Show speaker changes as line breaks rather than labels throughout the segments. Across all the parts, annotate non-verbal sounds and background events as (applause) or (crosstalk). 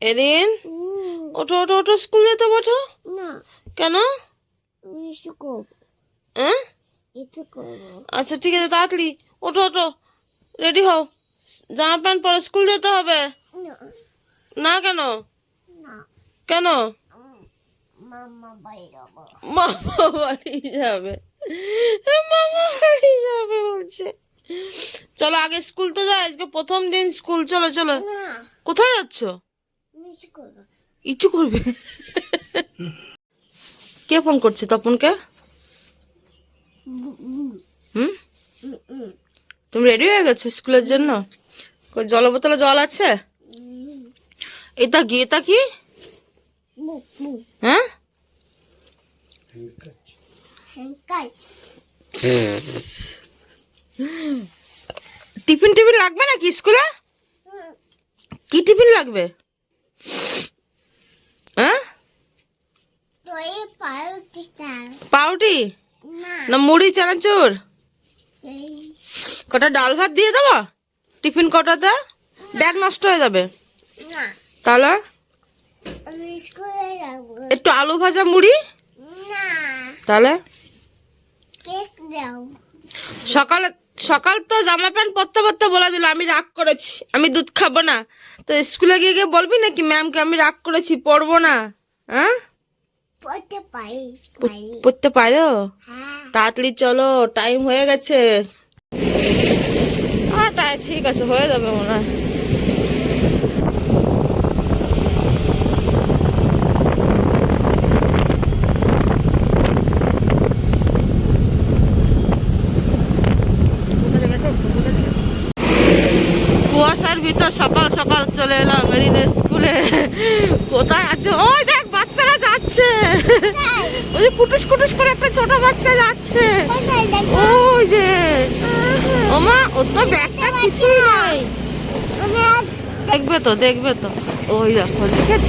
Haerin ওঠো ওঠো ওঠো স্কুল যেতে ওঠো
না।
কেন? হ্যাঁ? আচ্ছা ঠিক আছে তাড়াতাড়ি। ওঠো ওঠো। রেডি হও। জামা প্যান্ট পরে স্কুল যেতে হবে?
না।
কেন? কেন?
মামা
বাড়ি যাবে। মামা বাড়ি যাবে। বলছে। চলো আগে স্কুল তো যাই। আজকে প্রথম দিন স্কুল চলো চলো। কোথায় যাচ্ছ? ইচ্ছু করবে। কে ফোন করছে তপনকে? হুম? তুমি রেডি হয়ে গেছো স্কুলের জন্য? জল বোতলে জল আছে? এটা কি এটা কি? হ্যাঁ? টিফিন টিফিন লাগবে নাকি স্কুলে? কি টিফিন লাগবে হ্যাঁ
তো এই পাউটিটা
পাউটি
না।
মুড়ি চানাচুর? কটা ডাল ভাত দিয়ে দেবো? টিফিন কটাতে? ব্যাগ নষ্ট হয়ে যাবে। তাহলে? একটু আলু ভাজা মুড়ি? তাহলে? সকালে সকাল তো জামা প্যান্ট পরতে পরতে বলে দিল আমি রাগ করেছি। আমি দুধ খাব না। তো স্কুলে গিয়ে গিয়ে বলবি নাকি ম্যামকে আমি রাগ করেছি পড়ব না। হ্যাঁ?
পড়তে পারি পারি।
পড়তে পারো?
হ্যাঁ।
তাড়াতাড়ি চলো টাইম হয়ে গেছে। ঠিক আছে হয়ে যাবে মনে হয়। কুয়াশার ভিতর সকাল সকাল চলে এলাম মেরিনের স্কুলে কোথায় আছে ওই দেখ বাচ্চারা যাচ্ছে ওই যে কুটুস কুটুস করে একটা ছোট বাচ্চা যাচ্ছে। ওই যে। ওমা ও তো ব্যাগটা কিছুই নাই। দেখবে তো দেখবে তো। ওই দেখো, দেখেছ?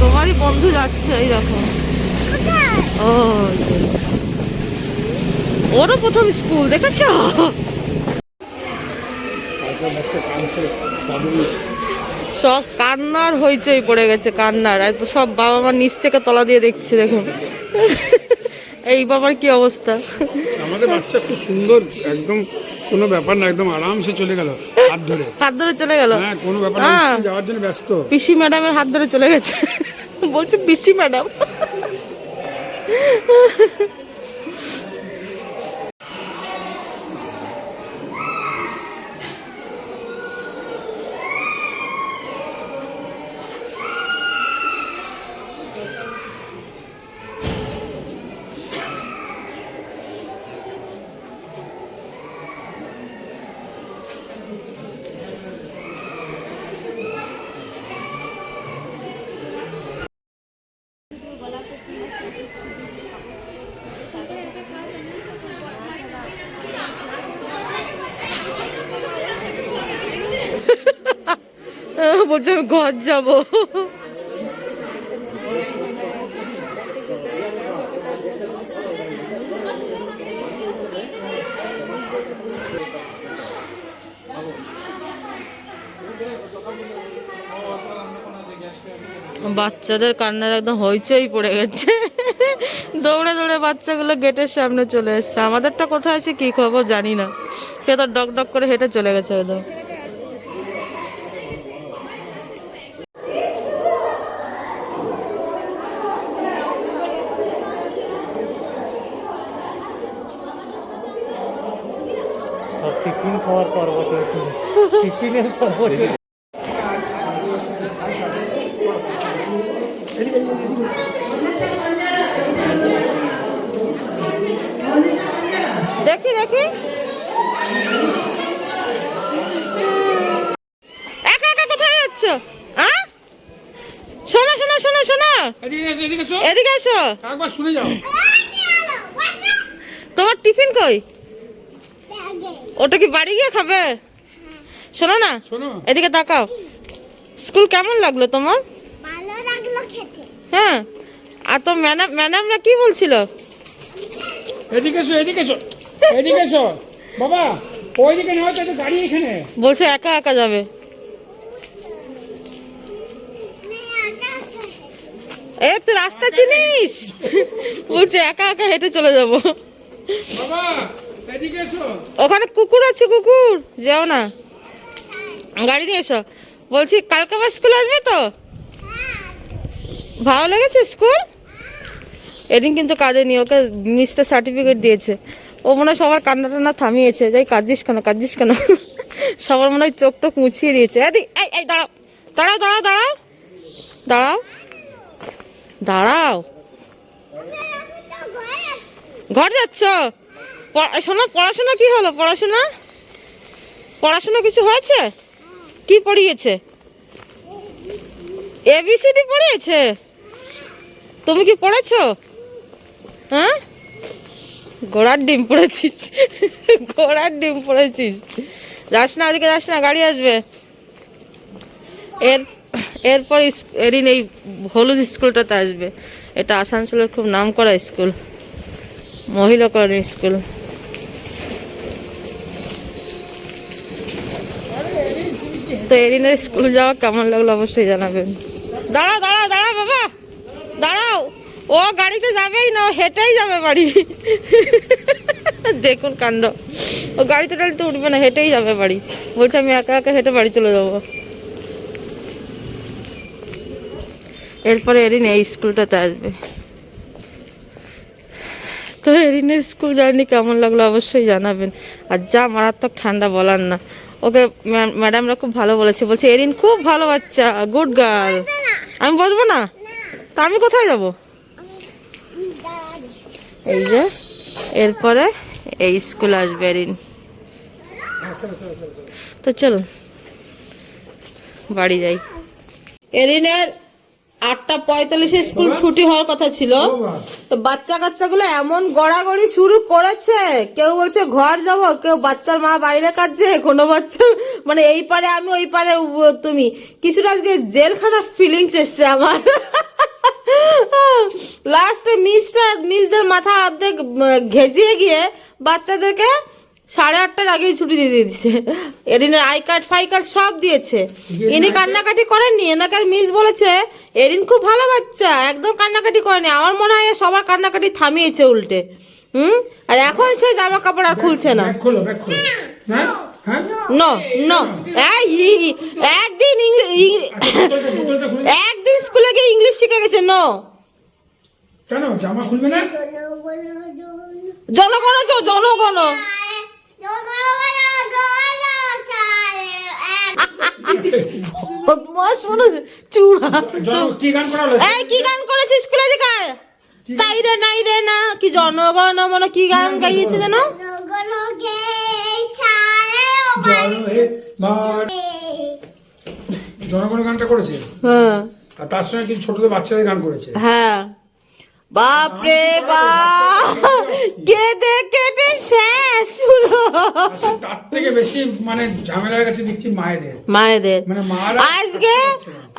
তোমারই বন্ধু যাচ্ছে ওই দেখো। যে। ওরও প্রথম স্কুল, দেখেছ? সব কান্নার হইচই পড়ে গেছে কান্নার। আর তো সব বাবা মা নিচ থেকে তলা দিয়ে দেখছে দেখুন। এই বাবার কি অবস্থা?
আমাদের বাচ্চা খুব সুন্দর একদম কোনো ব্যাপার না একদম আরামসে চলে গেল হাত ধরে।
হাত ধরে চলে গেল?
হ্যাঁ কোনো ব্যাপার না
হ্যাঁ।
যাওয়ার জন্য ব্যস্ত।
পিসি ম্যাডামের হাত ধরে চলে গেছে। বলছে পিসি ম্যাডাম। (laughs) বলছে, আমি ঘর যাব। বাচ্চাদের কান্নার একদম হইচই পড়ে গেছে। দৌড়ে দৌড়ে বাচ্চাগুলো গেটের সামনে চলে এসছে। আমাদেরটা কোথায় আছে কি খবর জানি না। সে তো ডক ডক করে হেঁটে চলে গেছে একদম
টিফিন খাওয়ার পর্ব চলছে। টিফিনের পর্ব চলছে।
দেখি দেখি। একা একা কোথায় যাচ্ছ? হ্যাঁ শোনো শোনো শোনো শোনো।
এদিকে এসো, এদিকে এসো।
এদিকে এসো।
একবার শুনে যাও।
তোমার টিফিন কই? ওটা কি বাড়ি গিয়ে খাবে? শোনো না
শোনো।
এদিকে তাকাও। স্কুল কেমন লাগল তোমার?
ভালো লাগল খেতে।
হ্যাঁ আর তো ম্যাডাম ম্যাডামরা কি বলছিল?
এদিকে এসো এদিকে এসো এদিকে এসো। বাবা ওইদিকে নেওয়া তো গাড়ি এখানে।
বলছে একা একা যাবে। এ তুই রাস্তা চিনিস? বলছে একা একা হেঁটে চলে যাব।
বাবা
ওখানে কুকুর আছে, কুকুর। যাও না। গাড়ি নিয়ে এসো। বলছি, কালকে আবার স্কুল আসবে তো? ভালো লেগেছে স্কুল? এদিন কিন্তু কাজে নি ওকে মিস্টার সার্টিফিকেট দিয়েছে। ও মনে হয় সবার কান্না টান্না থামিয়েছে। যাই কাঁদছিস কেন কাঁদছিস কেন? সবার মনে হয় চোখ টোক মুছিয়ে দিয়েছে। এই এই, দাঁড়াও। দাঁড়াও দাঁড়াও দাঁড়াও। দাঁড়াও। দাঁড়াও।
ঘরে
যাচ্ছ? শোনো, পড়াশোনা কি হলো? পড়াশোনা? পড়াশোনা কিছু হয়েছে? কি পড়িয়েছে? এবিসিডি পড়িয়েছে? তুমি কি পড়েছো? হ্যাঁ? ঘোড়ার ডিম পড়েছিস। ঘোড়ার ডিম পড়েছিস। যাস না ওদিকে যাস না, গাড়ি আসবে। এর এরপর এরিন এই হলুদ স্কুলটাতে আসবে। এটা আসানসোলের খুব নাম করা স্কুল। মহিলাকরণ স্কুল। তো এরিনের স্কুল যাওয়া কেমন লাগল অবশ্যই জানাবেন। দাঁড়াও দাঁড়াও দাঁড়াও বাবা, দাঁড়াও। ও গাড়িতে যাবেই না হেঁটেই যাবে বাড়ি। দেখুন কাণ্ড। ও গাড়িতে টাড়িতে উঠবে না, হেঁটেই যাবে বাড়ি। বলছে আমি একা একা হেঁটে বাড়ি চলে যাব। এরপরে এরিন এই স্কুলটাতে আসবে। তো এরিনের স্কুল জার্নি কেমন লাগল অবশ্যই জানাবেন। আর যা মারাত্মক ঠান্ডা বলার না। ওকে ম্যা- ম্যাডামরা খুব ভালো বলেছে। বলছে, এরিন খুব ভালো বাচ্চা, গুড গার্ল। আমি বসবো না? তা আমি কোথায় যাব? এই যে, এরপরে এই স্কুল আসবে এরিন। তো চলুন, বাড়ি যাই। এরিনের আটটা পঁয়তাল্লিশে স্কুল ছুটি হওয়ার কথা ছিল। তো বাচ্চা কাচ্চাগুলো এমন গড়াগড়ি শুরু করেছে কেউ বলছে ঘর যাব কেউ বাচ্চার মা বাইরে কাটছে কোনো বাচ্চা মানে এই পারে আমি ওই পারে তুমি। কিছুটা আজকে জেলখানা ফিলিংস এসছে আমার। লাস্টে মিসটা মিসদের মাথা অর্ধেক ঘেজিয়ে গিয়ে বাচ্চাদেরকে সাড়ে আটটার আগেই ছুটি দিয়ে দিয়েছে। এরিনের আই কার্ড ফাই কার্ড সব দিয়েছে। ইনি কান্নাকাটি করেননি এনাকার মিস বলেছে এরিন খুব ভালো বাচ্চা একদম কান্নাকাটি করেনি। আমার মনে হয় সবার কান্নাকাটি থামিয়েছে উল্টে। হুম? আর এখন সে জামা কাপড় আর খুলছে না।
হ্যাঁ? হ্যাঁ?
একদিন একদিন স্কুলে গিয়ে ইংলিশ শিখে গেছে নো।
কেন জামা খুলবে না?
জনগণ তো জনগণ। বদমাস মনে
কি গান করা
এই কি গান করেছিস স্কুলে দিকে তাই রে নাই রে না কি জনগণ মনে কি গান গাইয়েছে যেন?
জল হে ভার। জনগণ গানটা করেছে?
হ্যাঁ।
আর তার সঙ্গে কিছু ছোটদের বাচ্চাদের গান করেছে।
হ্যাঁ। বাপ রে বাপ। কেঁদে কেটে (laughs)
তার থেকে বেশি মানে ঝামেলা গেছে দেখছি মায়েদের।
মায়েদের।
মানে মারা
আজকে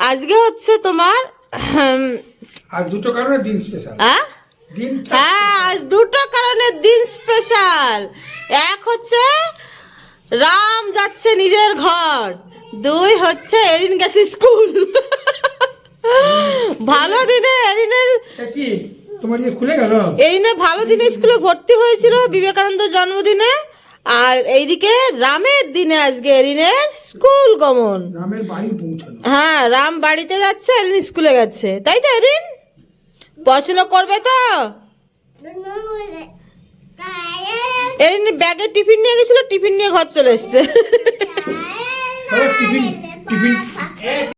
আজকে হচ্ছে তোমার
আর দুটো কারণে দিন স্পেশাল?
হ্যাঁ আজ দুটো কারণে দিন স্পেশাল এক হচ্ছে রাম যাচ্ছে নিজের ঘর। দুই হচ্ছে এরিন গেছে স্কুল। ভালো দিনে এরিনের
কি? তোমার ইয়ে খুলে গেল?
এরিনে ভালো দিনে স্কুলে ভর্তি হয়েছিল বিবেকানন্দ জন্মদিনে। আর এইদিকে রামের দিনে আজকে এরিনের স্কুল গমন।
রামের বাড়ি পৌঁছানো।
হ্যাঁ রাম বাড়িতে যাচ্ছে এরিন স্কুলে গেছে। তাই তো এরিন পড়াশোনা করবে তো? এরিন ব্যাগে টিফিন নিয়ে গেছিল টিফিন নিয়ে ঘর চলে এসছে।
Tiffin tiffin.